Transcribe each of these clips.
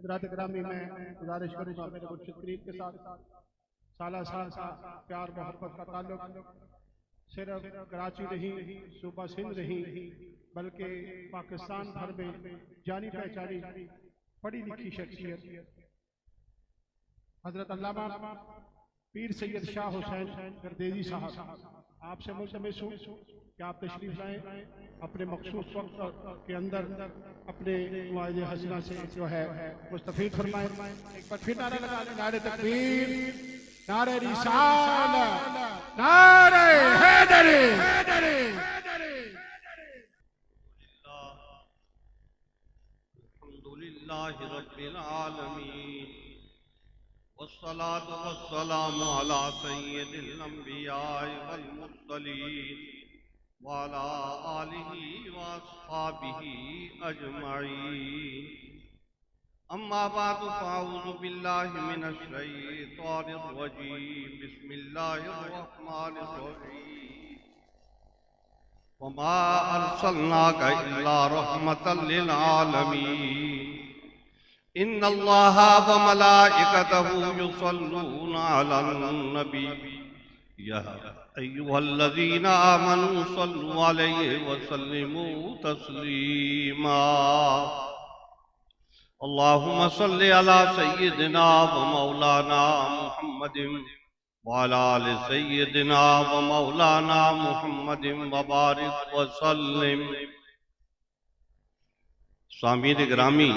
حضرات گرامی میں گزارش کروں گا میرے مرشد کریم کے ساتھ۔ سالہ سال کا پیار محبت کا تعلق صرف کراچی نہیں، صوبہ سندھ نہیں، بلکہ پاکستان بھر میں جانی پہچانی پڑھی لکھی شخصیت۔ حضرت علامہ پیر سید شاہ حسین گردیزی صاحب۔ آپ سے ملتمس ہوں کہ آپ تشریف لائیں اپنے مخصوص وقت کے اندر اپنے معاہدے حسنہ سے جو ہے مستفید فرمائیں۔ ایک بار پھر نعرہ لگا لیں، نعرہ تکبیر، نعرہ رسالت نعرہ حیدری۔ الحمد لله رب العالمين والصلاة والسلام على سيد الأنبياء والمرسلين وعلى آله وأصحابه أجمعين. أما بعد، فأعوذ بالله من الشيطان الرجيم. بسم الله الرحمن الرحيم. وما أرسلناك إلا رحمة للعالمين. إن الله وملائكته يصلون على النبي. يا أيها الذين آمنوا صلوا عليه وسلموا تسليما. اللهم صل على سيدنا ومولانا محمد وعلى آل سيدنا ومولانا محمد وبارك وسلم. سامعین گرامی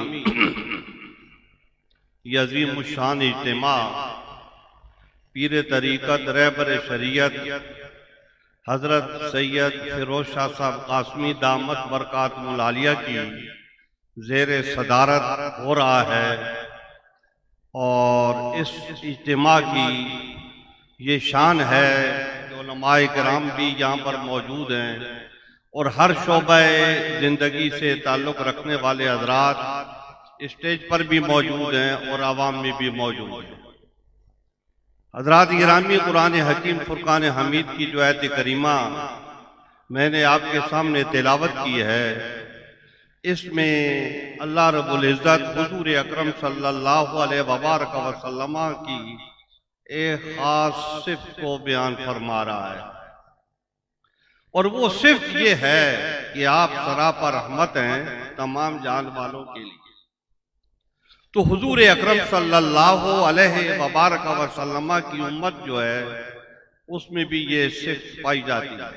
یہ عظیم الشان اجتماع۔ پیر طریقت، رہبر شریعت۔ حضرت سید فیروز شاہ صاحب قاسمی دامت برکات ملالیہ کی زیر صدارت ہو رہا ہے۔ اور اس اجتماع کی یہ شان ہے کہ علماء کرام بھی یہاں پر موجود ہیں اور ہر شعبہ زندگی سے تعلق رکھنے والے حضرات اسٹیج پر بھی موجود ہیں اور عوام میں بھی موجود ہیں۔ حضرات گرامی قرآن حکیم فرقان حمید کی جو آیت کریمہ میں نے آپ کے سامنے تلاوت کی ہے، اس میں اللہ رب العزت حضور اکرم صلی اللہ علیہ وبارک وسلم کی ایک خاص صفت کو بیان فرما رہا ہے۔ اور وہ صفت یہ ہے کہ آپ سراپا رحمت ہیں تمام جان والوں کے لیے۔ تو حضور اکرم صلی اللہ علیہ وبارک وسلم کی امت جو ہے، اس میں بھی یہ صفت پائی جاتی ہے۔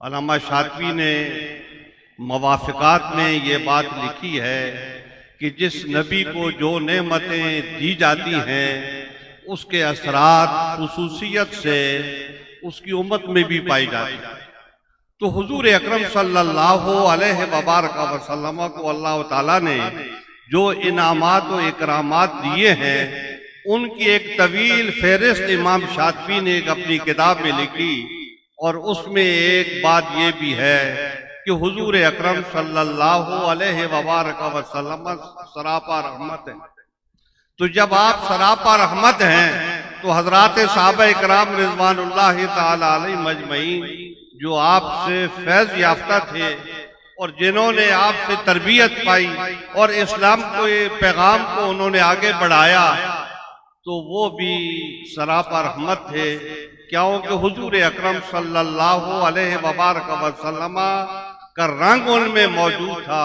علامہ شاطوی نے موافقات میں یہ بات لکھی ہے کہ جس نبی کو جو نعمتیں دی جاتی ہیں، اس کے اثرات خصوصیت سے اس کی امت میں بھی پائی جاتی ہے تو حضور اکرم صلی اللہ علیہ وبارک وسلم کو اللہ تعالیٰ نے جو انعامات و اکرامات دیے ہیں، ان کی ایک طویل فہرست امام شاطفی نے ایک اپنی کتاب میں لکھی۔ اور اس میں ایک بات یہ بھی ہے کہ حضور اکرم صلی اللہ علیہ وبارک وسلم سراپا رحمت ہے تو جب آپ سراپا رحمت ہیں، تو حضرات صحابہ اکرام رضوان اللہ تعالی علیہ مجمعین جو آپ سے فیض یافتہ تھے اور جنہوں نے آپ سے تربیت پائی اور اسلام کو پیغام کو انہوں نے آگے بڑھایا، تو وہ بھی سراپا رحمت تھے کیونکہ حضور اکرم صلی اللہ علیہ وبارک وسلم کا رنگ ان میں موجود تھا۔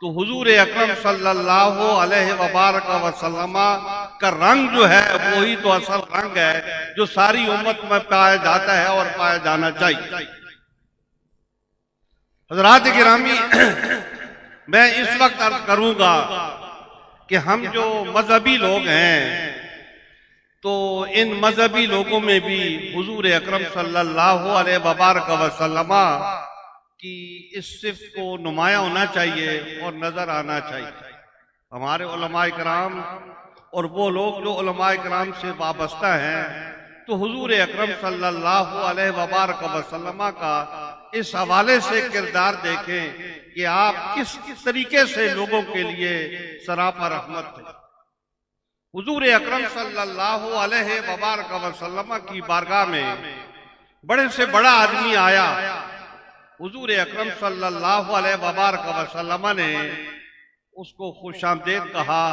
تو حضور اکرم صلی اللہ علیہ وبارک وسلم کا رنگ جو ہے، وہی تو اصل رنگ ہے جو ساری امت میں پایا جاتا ہے اور پایا جانا چاہیے۔ حضرات گرامی، میں اس وقت عرض کروں گا کہ ہم جو مذہبی لوگ ہیں، تو ان مذہبی لوگوں میں بھی حضور اکرم صلی اللہ علیہ وبارک وسلم کی اس صفت کو نمایاں ہونا چاہیے اور نظر آنا چاہیے۔ ہمارے علماء کرام اور وہ لوگ جو علماء کرام سے وابستہ ہیں، تو حضور اکرم صلی اللہ علیہ وبارک وسلم کا اس حوالے سے کردار دیکھیں کہ آپ کس طریقے سے لوگوں کے لیے سراپا رحمت تھے حضور اکرم صلی اللہ علیہ وبارک وسلم کی بارگاہ میں بڑے سے بڑا آدمی آیا۔ حضور اکرم صلی اللہ علیہ وبارک وسلم نے اس کو خوش آمدید کہا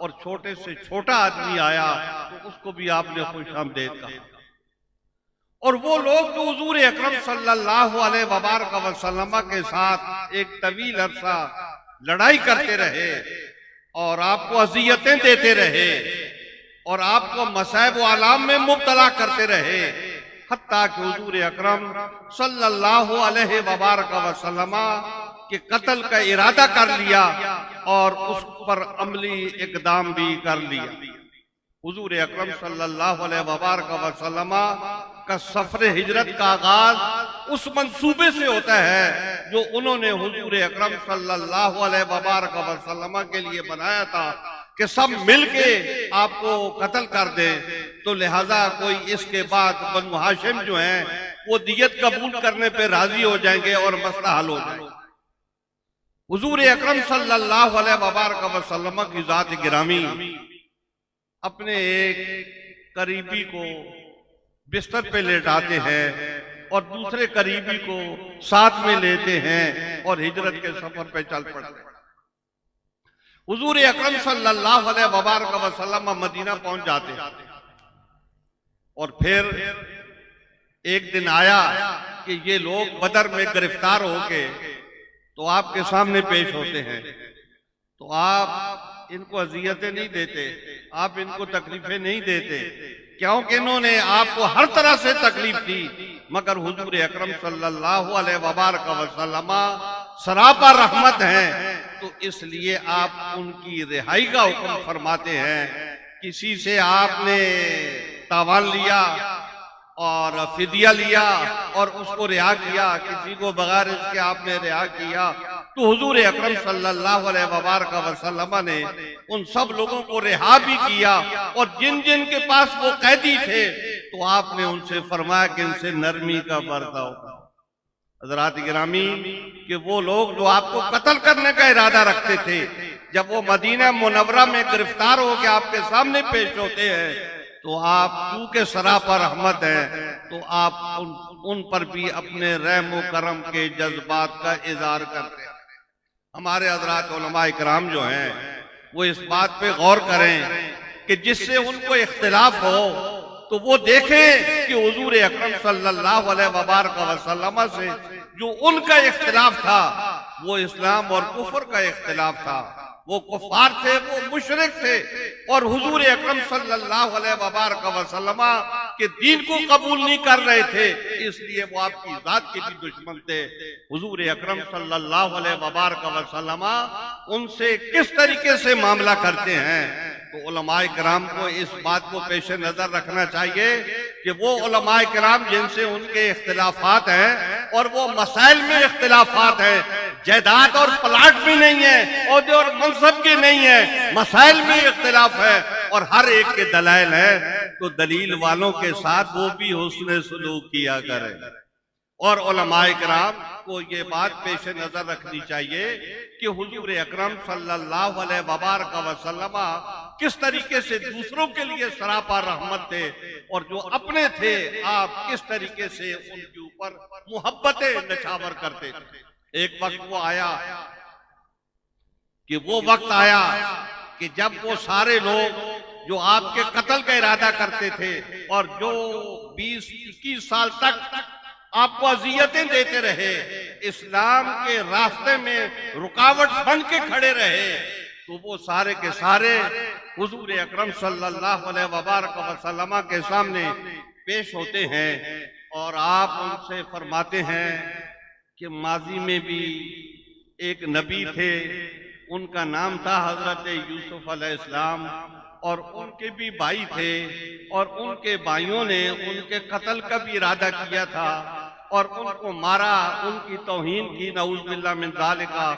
اور چھوٹے سے چھوٹا آدمی آیا تو اس کو بھی آپ نے خوش آمدید کہا۔ اور وہ لوگ جو حضور اکرم صلی اللہ علیہ وبارک وسلم کے ساتھ ایک طویل عرصہ لڑائی کرتے رہے اور آپ کو اذیتیں دیتے رہے اور آپ کو مسائب و علام میں مبتلا کرتے رہے، حتیٰ کہ حضور اکرم صلی اللہ علیہ وبارک وسلم کے قتل کا ارادہ کر لیا اور اس پر عملی اقدام بھی کر لیا۔ حضور اکرم صلی اللہ علیہ وبارک وسلم کا سفر ہجرت کا آغاز اس منصوبے سے ہوتا ہے جو انہوں نے حضور اکرم صلی اللہ علیہ وبارک وسلم کے لیے بنایا تھا کہ سب مل کے آپ کو قتل کر دیں۔ تو لہذا کوئی اس کے بعد بنو ہاشم جو ہیں، وہ دیت قبول کرنے پہ راضی ہو جائیں گے اور مسئلہ حل ہو جائے گا۔ حضور اکرم صلی اللہ علیہ وبارک وسلم کی ذات گرامی اپنے ایک قریبی کو بستر پہ لیٹاتے ہیں اور دوسرے قریبی کو ساتھ میں لیتے ہیں اور ہجرت کے سفر پہ چل پڑتے ہیں حضور اکرم صلی اللہ علیہ وبارک وسلم مدینہ پہنچ جاتے ہیں۔ اور پھر ایک دن آیا کہ یہ لوگ بدر میں گرفتار ہو کے تو آپ کے سامنے پیش ہوتے ہیں۔ تو آپ ان کو اذیتیں نہیں دیتے، آپ ان کو تکلیفیں نہیں دیتے۔ کیونکہ انہوں نے آپ کو ہر طرح سے تکلیف دی، مگر حضور اکرم صلی اللہ علیہ وبارک وسلم سراپا رحمت ہیں۔ تو اس لیے آپ ان کی رہائی کا حکم فرماتے ہیں۔ کسی سے آپ نے تاوان لیا اور فدیہ لیا اور اس کو رہا کیا، کسی کو بغیر اس کے آپ نے رہا کیا تو حضور اکرم صلی اللہ علیہ وبارک وسلم نے ان سب لوگوں کو رہا بھی کیا اور جن جن کے پاس وہ قیدی تھے، تو آپ نے ان سے فرمایا کہ ان سے نرمی کا برتاؤ حضرات گرامی، کہ وہ لوگ جو آپ کو قتل کرنے کا ارادہ رکھتے تھے، جب وہ مدینہ منورہ میں گرفتار ہو کے آپ کے سامنے پیش ہوتے ہیں، تو آپ چونکہ سراپا رحمت ہیں، تو آپ ان پر بھی اپنے رحم و کرم کے جذبات کا اظہار کرتے ہیں۔ ہمارے حضرات علماء کرام جو ہیں، وہ اس بات پہ غور کریں کہ جس سے ان کو اختلاف ہو، تو وہ دیکھیں کہ حضور اکرم صلی اللہ علیہ وبارک وسلم سے جو ان کا اختلاف تھا، وہ اسلام اور کفر کا اختلاف تھا۔ وہ کفار تھے، وہ مشرق تھے۔ اور حضور اکرم صلی اللہ علیہ وبارک وسلم کے دین کو قبول نہیں کر رہے تھے، اس لیے وہ آپ کی ذات کے بھی دشمن تھے۔ حضور اکرم صلی اللہ علیہ وبارک وسلم ان سے کس طریقے سے معاملہ کرتے ہیں؟ تو علماء کرام کو اس بات کو پیش نظر رکھنا چاہیے کہ وہ علماء کرام جن سے ان کے اختلافات ہیں اور وہ مسائل میں اختلافات ہیں، جائیداد اور پلاٹ بھی نہیں ہے، عہدے اور منصب کے نہیں ہے، مسائل میں اختلاف ہے اور ہر ایک کے دلائل ہے تو دلیل والوں کے ساتھ وہ بھی حسن سلوک کیا کرے اور علماء کرام کو یہ بات پیش نظر رکھنی چاہیے کہ حضور اکرم صلی اللہ علیہ وبارک وسلم کس طریقے سے دوسروں کے لیے سراپا رحمت تھے اور جو اپنے تھے، آپ کس طریقے سے ان کے اوپر محبتیں نچھاور کرتے۔ تھے ایک وقت وہ آیا کہ وہ وقت آیا کہ جب وہ سارے لوگ جو آپ کے قتل کا ارادہ کرتے تھے اور جو بیس اکیس سال تک آپ کو اذیتیں دیتے رہے، اسلام کے راستے میں رکاوٹ بن کے کھڑے رہے، تو وہ سارے کے سارے حضور اکرم صلی اللہ علیہ وبارک وسلم کے سامنے پیش ہوتے ہیں اور آپ ان سے فرماتے ہیں کہ ماضی میں بھی ایک نبی تھے، ان کا نام تھا حضرت یوسف علیہ السلام۔ اور ان کے بھی بھائی تھے اور ان کے بھائیوں نے ان کے قتل کا بھی ارادہ کیا تھا اور ان کو مارا، ان کی توہین کی، نعوذ باللہ من ذالکہ،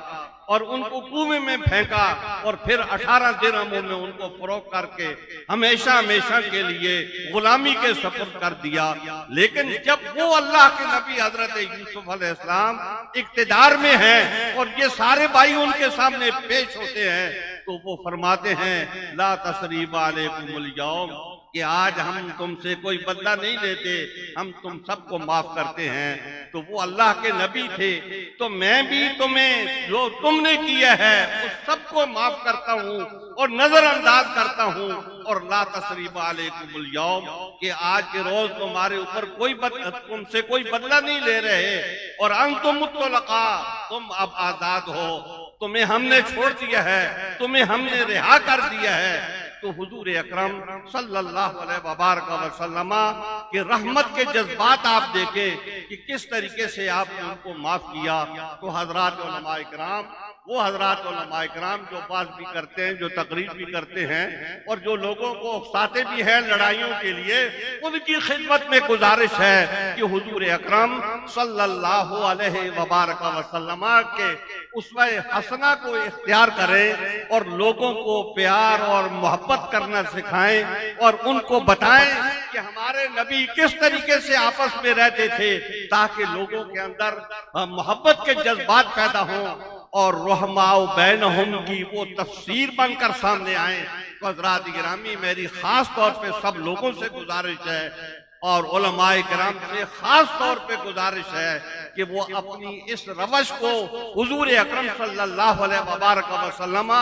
اور ان کو کنویں میں پھینکا اور پھر اٹھارہ درہموں میں ان کو فروغ کر کے ہمیشہ ہمیشہ کے لیے غلامی کے سفر کر دیا۔ لیکن جب وہ اللہ کے نبی حضرت یوسف علیہ السلام اقتدار میں ہیں اور یہ سارے بھائی ان کے سامنے پیش ہوتے ہیں تو وہ فرماتے ہیں، لا تسریب علیکم الیوم کہ آج ہم تم سے کوئی بدلہ نہیں لیتے، ہم تم سب کو معاف کرتے ہیں۔ تو وہ اللہ کے نبی تھے، تو میں بھی تمہیں جو تم نے کیا ہے، اس سب کو معاف کرتا ہوں اور نظر انداز کرتا ہوں۔ اور لا تصریب علیکم الیوم کہ آج کے روز تمہارے اوپر کوئی بد... تم سے کوئی بدلہ نہیں لے رہے۔ اور انتم مطلقا تم اب آزاد ہو۔ تمہیں ہم نے چھوڑ دیا ہے، تمہیں ہم نے رہا کر دیا ہے۔ تو حضور اکرم صلی اللہ علیہ وبارک وسلم کہ رحمت کے جذبات آپ دیکھیں کہ کس طریقے سے آپ نے ان کو معاف کیا۔ تو حضرات علماء اکرام، وہ حضرات علماء اکرام جو بات بھی کرتے ہیں، جو تقریر بھی کرتے ہیں اور جو لوگوں کو اکساتے بھی ہیں لڑائیوں کے لیے، ان کی خدمت میں گزارش ہے کہ حضور اکرم صلی اللہ علیہ وبارک وسلم کے اسوہ حسنہ کو اختیار کریں اور لوگوں کو پیار اور محبت کرنا سکھائیں اور ان کو بتائیں کہ ہمارے نبی کس طریقے سے آپس میں رہتے تھے تاکہ لوگوں کے اندر محبت کے جذبات پیدا ہوں اور رحماء بینہم کی وہ تفسیر بن کر سامنے آئیں۔ حضرات گرامی، میری خاص طور پہ سب لوگوں سے گزارش ہے اور علماء کرام سے خاص طور پہ گزارش ہے کہ وہ اپنی اس روش کو حضور اکرم صلی اللہ علیہ وبارک وسلم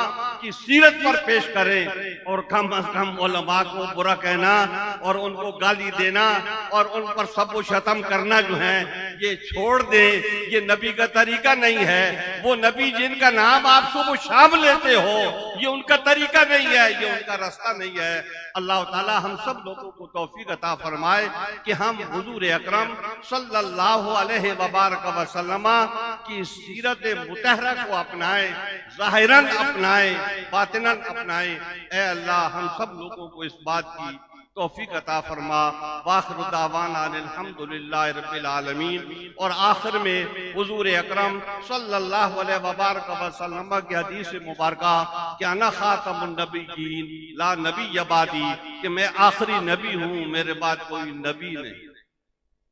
کی سیرت پر پیش کریں اور کم از کم علماء کو برا کہنا اور ان کو گالی دینا اور ان پر سب و شتم کرنا جو ہے، یہ چھوڑ دیں، یہ نبی کا طریقہ نہیں ہے۔ وہ نبی جن کا نام آپ صبح شام لیتے ہو، یہ ان کا طریقہ نہیں ہے، یہ ان کا رستہ نہیں ہے۔ اللہ تعالی ہم سب لوگوں کو توفیق عطا فرمائے کہ ہم حضور اکرم صلی اللہ علیہ وبارک وسلم کی سیرت متحرہ کو اپنائیں ظاہراً اپنائیں باطناً اپنائیں اے اللہ، ہم سب لوگوں کو اس بات کی توفیق عطا فرما. واخر دعوانا الحمدللہ رب العالمین. اور آخر میں حضور اکرم صلی اللہ علیہ وبارک وسلم کی حدیث مبارکہ کہ انا خاتم النبیین، لا نبی یبادی کہ میں آخری نبی ہوں، میرے بعد کوئی نبی نہیں۔